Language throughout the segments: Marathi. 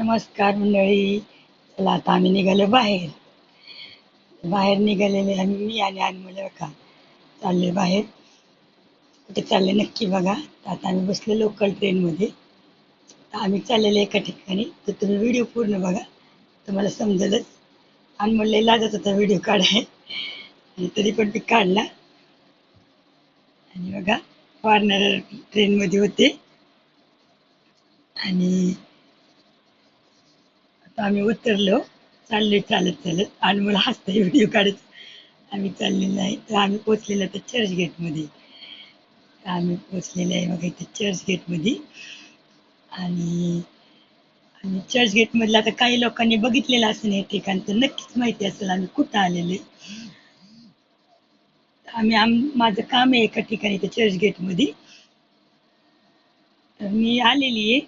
नमस्कार मंडळी. चला आता आम्ही निघालो बाहेर. बाहेर निघालेले आम्ही मी आणि अनमोल का. चालले बाहेर. कुठे चालले नक्की बघा. आता आम्ही बसलो लोकल ट्रेनमध्ये आम्ही चाललेले एका ठिकाणी. तर तुम्ही व्हिडिओ पूर्ण बघा. तुम्हाला समजेलच. अनमोलला लाजत होता व्हिडिओ काढाय आणि तरी पण ते काढला. आणि बघा वारणार ट्रेनमध्ये होते. आणि आम्ही उतरलो चालले चालत चालत. आणि मला हसता व्हिडिओ काढत. आम्ही चाललेलो आहे तर आम्ही पोचलेलो तर चर्च गेटमध्ये आम्ही पोचलेले आहे मग इथे चर्च गेटमध्ये आणि आणि चर्च गेटमधलं आता काही लोकांनी बघितलेलं असेल हे ठिकाण तर नक्कीच माहिती असेल आम्ही कुठं आलेले आम्ही आम माझं काम आहे एका ठिकाणी त्या चर्च गेटमध्ये तर मी आलेली आहे.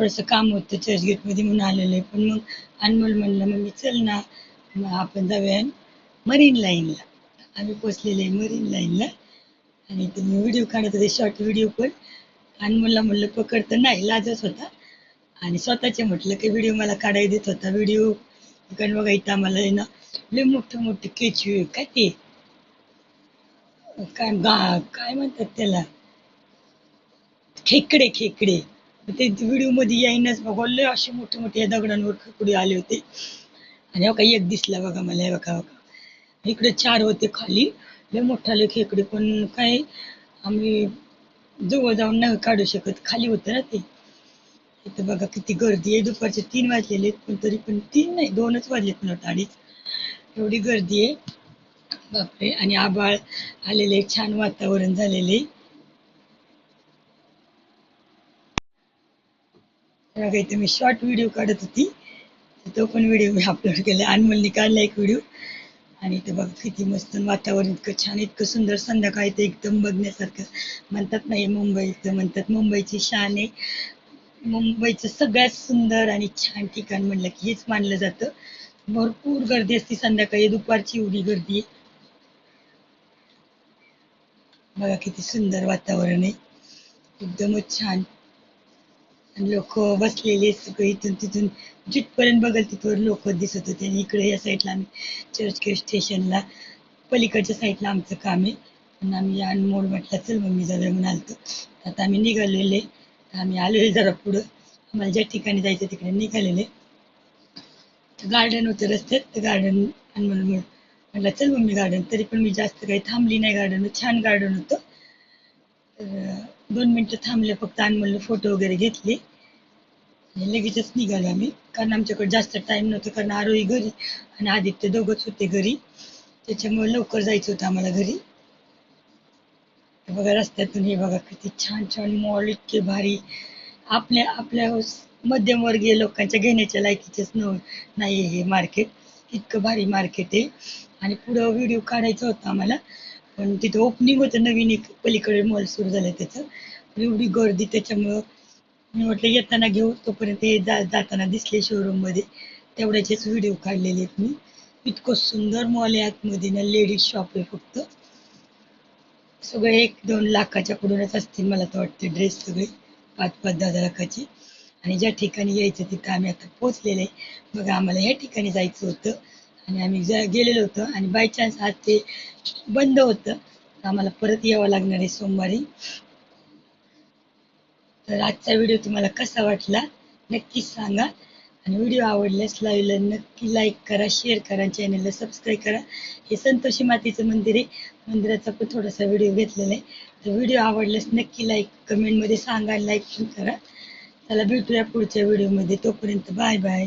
थोडंसं काम होतं चर्च गेटमध्ये म्हणून आलेलं आहे. पण मग अनमोल म्हणलं मग मी चल ना मग आपण जाऊया. मरीन लाईनला. आम्ही पोचलेले आहे मरीन लाईनला. आणि तुम्ही व्हिडिओ काढत होते शॉर्ट व्हिडिओ पण. अनमोलला म्हणलं पकड तर नाही लाजच होता. आणि स्वतःचे म्हटलं की व्हिडिओ मला काढायला देत होता व्हिडिओ कारण बघा इथं आम्हाला आहे ना. लय मोठं मोठं केचू आहे काय ते? काय गा काय म्हणतात त्याला? खेकडे खेकडे. ते व्हिडिओमध्ये येईनच बघा लय असे मोठे मोठे दगडांवर खेकडे आले होते. आणि बघा एक दिसला बघा मला हे बघा बघा. इकडे चार होते खाली. लय मोठा लेख खेकडे पण काय आम्ही जवळ जाऊन नाही काढू शकत. खाली होतं ना ते. इथं बघा किती गर्दी आहे. दुपारचे तीन वाजलेले आहेत पण तरी पण तीन नाही दोनच वाजले पण वाटतं अडीच. एवढी गर्दी आहे. बापरे. आणि आबाळ आलेले छान वातावरण झालेले बघा इथे मी शॉर्ट व्हिडिओ काढत होती. तो पण व्हिडिओ मी अपलोड केला. अनमोलने काढला एक व्हिडिओ आणि इथं बघा किती मस्त वातावरण इतकं छान इतकं सुंदर संध्याकाळ ते एकदम बघण्यासारखं. म्हणतात नाही मुंबईचं म्हणतात मुंबईची शान आहे. मुंबईचं सगळ्यात सुंदर आणि छान ठिकाण म्हणलं की हेच मानलं जातं. भरपूर गर्दी असते संध्याकाळी. दुपारची एवढी गर्दी आहे. बघा किती सुंदर वातावरण आहे. एकदमच छान. लोक बसलेले सगळे इथून तिथून. जिथपर्यंत बघल तिथवर लोक दिसत होते. आणि इकडे या साईडला आम्ही चर्चगेट स्टेशनला पलीकडच्या साईडला आमचं काम आहे. आणि आम्ही अनमोड म्हटलं चल मम्मी जाऊया जरा म्हणून आलतो. आता आम्ही निघालेले. आम्ही आलेले जरा पुढं. आम्हाला ज्या ठिकाणी जायचं तिकडे निघालेले. गार्डन होतं रस्त्यात. तर गार्डन अनमोल मोड म्हटलं चल मम्मी गार्डन तरी पण मी जास्त काही थांबली नाही गार्डन छान गार्डन होतं. तर दोन मिनटं थांबले फक्त अनमोलने फोटो वगैरे घेतले. आणि लगेचच निघालो आम्ही. कारण आमच्याकडे जास्त टाइम नव्हतं कारण आरोही घरी आणि आदित्य दोघंच होते घरी. त्याच्यामुळे लवकर जायचं होतं आम्हाला घरी. बघा रस्त्यातून हे बघा किती छान छान मॉल इतके भारी. आपल्या आपल्या मध्यमवर्गीय लोकांच्या घेण्याच्या लायकीचेच न नाही हे मार्केट इतकं भारी मार्केट आहे. आणि पुढं व्हिडिओ काढायचा होता आम्हाला. पण तिथं ओपनिंग होतं नवीन एक पलीकडे मॉल सुरू झालं त्याचं. एवढी गर्दी त्याच्यामुळं मी म्हटलं येताना घेऊ. तोपर्यंत हे जा जाताना दिसले शोरूममध्ये तेवढ्याचेच व्हिडिओ काढलेले आहेत मी. इतकं सुंदर मॉल आहे आतमध्ये ना लेडीज शॉप आहे फक्त. सगळे एक दोन लाखाच्या पुढूनच असतील मला तर वाटते ड्रेस सगळे. पाच पाच दहा दहा लाखाचे. आणि ज्या ठिकाणी यायचं तिथं आम्ही आता पोहोचलेले बघा आम्हाला या ठिकाणी जायचं होतं. आणि आम्ही जा गेलेलो होतो. आणि बाय चान्स आज ते बंद होतं. आम्हाला परत यावं लागणार आहे सोमवारी. तर आजचा व्हिडिओ तुम्हाला कसा वाटला नक्कीच सांगा. आणि व्हिडिओ आवडल्यास लाईव्हला नक्की लाईक करा शेअर करा चॅनलला सबस्क्राईब करा. हे संतोषी मातेचं मंदिर आहे. मंदिराचा पण थोडासा व्हिडिओ घेतलेला आहे. तर व्हिडिओ आवडल्यास नक्की लाईक कमेंटमध्ये सांगा लाईक पण करा. चला भेटूया पुढच्या व्हिडिओमध्ये तोपर्यंत बाय बाय